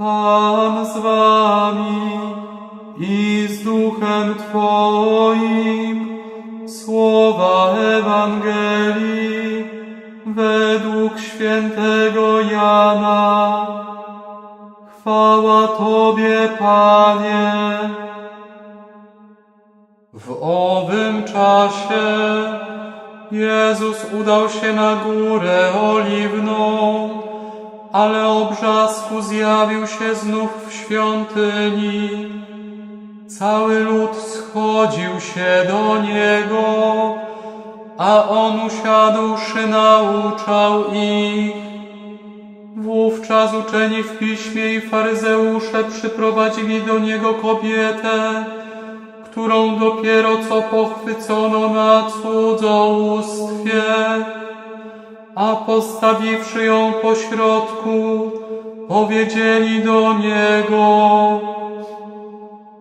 Pan z wami i z duchem Twoim. Słowa Ewangelii według świętego Jana. Chwała Tobie, Panie. W owym czasie Jezus udał się na górę oliwną, ale o brzasku zjawił się znów w świątyni. Cały lud schodził się do Niego, a On usiadłszy nauczał ich. Wówczas uczeni w piśmie i faryzeusze przyprowadzili do Niego kobietę, którą dopiero co pochwycono na cudzołóstwie, a postawiwszy ją pośrodku, powiedzieli do Niego,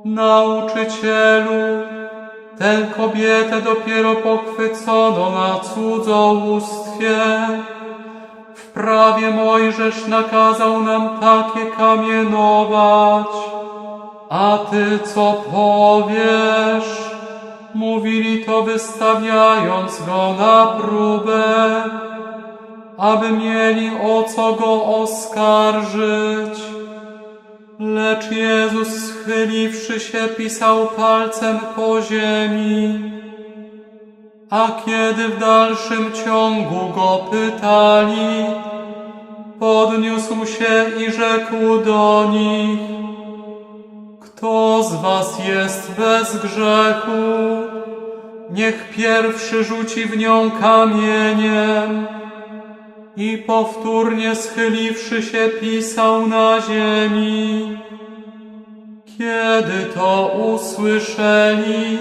Nauczycielu, tę kobietę dopiero pochwycono na cudzołóstwie. W prawie Mojżesz nakazał nam takie kamienować. A ty co powiesz? Mówili to wystawiając go na próbę, aby mieli o co go oskarżyć. Lecz Jezus schyliwszy się pisał palcem po ziemi. A kiedy w dalszym ciągu go pytali, podniósł się i rzekł do nich, kto z was jest bez grzechu? Niech pierwszy rzuci w nią kamieniem. I powtórnie schyliwszy się pisał na ziemi. Kiedy to usłyszeli,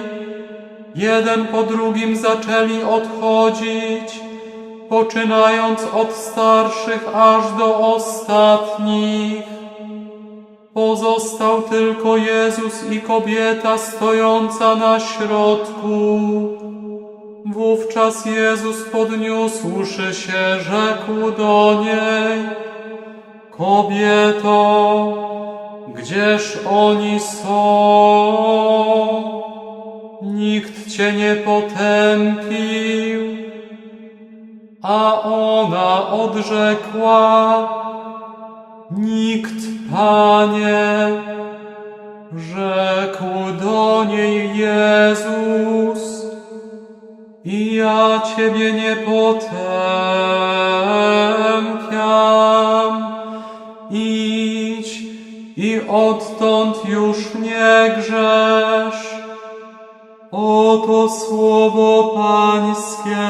jeden po drugim zaczęli odchodzić, poczynając od starszych aż do ostatnich. Pozostał tylko Jezus i kobieta stojąca na środku. Wówczas Jezus podniósłszy się, rzekł do niej, Kobieto, gdzież oni są? Nikt Cię nie potępił. A ona odrzekła, Nikt, Panie, rzekł do niej Jezus, ja Ciebie nie potępiam. Idź i odtąd już nie grzesz. Oto słowo Pańskie.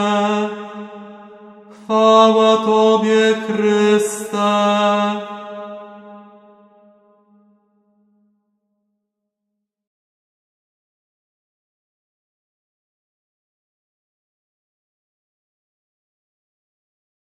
Chwała Tobie, Chryste.